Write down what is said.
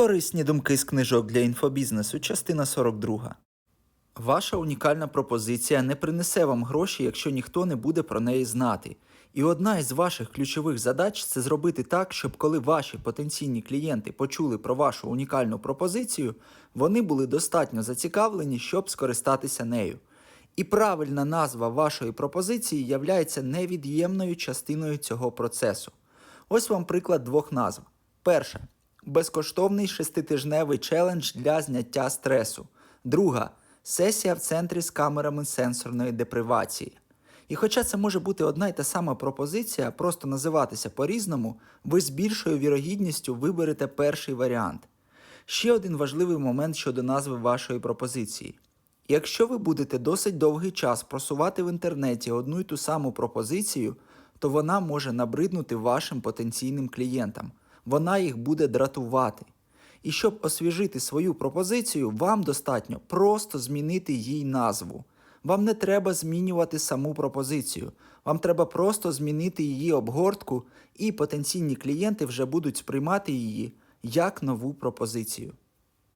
Корисні думки з книжок для інфобізнесу, частина 42. Ваша унікальна пропозиція не принесе вам гроші, якщо ніхто не буде про неї знати. І одна із ваших ключових задач це зробити так, щоб коли ваші потенційні клієнти почули про вашу унікальну пропозицію, вони були достатньо зацікавлені, щоб скористатися нею. І правильна назва вашої пропозиції являється невід'ємною частиною цього процесу. Ось вам приклад двох назв. Перша безкоштовний шеститижневий челендж для зняття стресу. Друга сесія в центрі з камерами сенсорної депривації. І хоча це може бути одна й та сама пропозиція, просто називатися по-різному, ви з більшою вірогідністю виберете перший варіант. Ще один важливий момент щодо назви вашої пропозиції. Якщо ви будете досить довгий час просувати в інтернеті одну й ту саму пропозицію, то вона може набриднути вашим потенційним клієнтам. Вона їх буде дратувати. І щоб освіжити свою пропозицію, вам достатньо просто змінити їй назву. Вам не треба змінювати саму пропозицію. Вам треба просто змінити її обгортку, і потенційні клієнти вже будуть сприймати її як нову пропозицію.